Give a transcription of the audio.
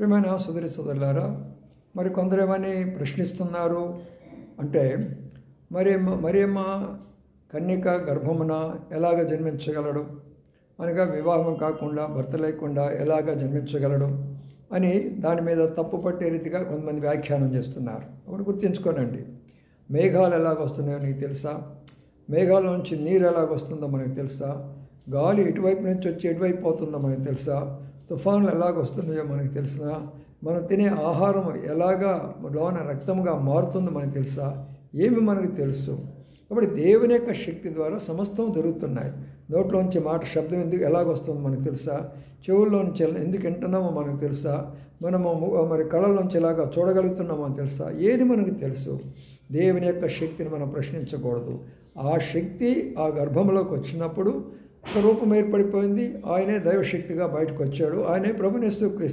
ప్రియమైన సుదరి సుదరులారా? మరి కొందరు ఏమని ప్రశ్నిస్తున్నారు? అంటే మరి మరియమ్మ కన్యక గర్భమున ఎలాగ జన్మించగలడు? అనగా వివాహం కాకుండా భర్త లేకుండా ఎలాగ జన్మించగలడు? అని దాని మీద తప్పు పట్టే రీతిగా కొంతమంది వ్యాఖ్యానం చేస్తున్నారు. ఒకటి గుర్తుంచుకోనండి. మేఘాలు ఎలాగొస్తున్నాయో నీకు తెలుసా? మేఘాల నుంచి నీరు ఎలాగొస్తుందో మనకు తెలుసా? గాలి ఎటువైపు నుంచి వచ్చి ఎటువైపు పోతుందో మనకు తెలుసా? తుఫాన్లు ఎలాగ వస్తున్నాయో మనకు తెలుసా? మనం తినే ఆహారం ఎలాగా లోన రక్తంగా మారుతుందో మనకు తెలుసా? ఏమి మనకు తెలుసు? కాబట్టి దేవుని యొక్క శక్తి ద్వారా సమస్తం జరుగుతున్నాయి. నోట్లోంచి మాట శబ్దం ఎందుకు ఎలాగొస్తుందో మనకు తెలుసా? చెవుల్లో నుంచి ఎందుకు వింటున్నామో మనకు తెలుసా? మనము మరి కళల్లోంచి ఎలాగా చూడగలుగుతున్నామో అని తెలుసా? ఏది మనకు తెలుసు? దేవుని యొక్క శక్తిని మనం ప్రశ్నించకూడదు. ఆ శక్తి ఆ గర్భంలోకి వచ్చినప్పుడు ఒక రూపం ఏర్పడిపోయింది. ఆయనే దైవశక్తిగా బయటకు వచ్చాడు ఆయనే ప్రభునేసు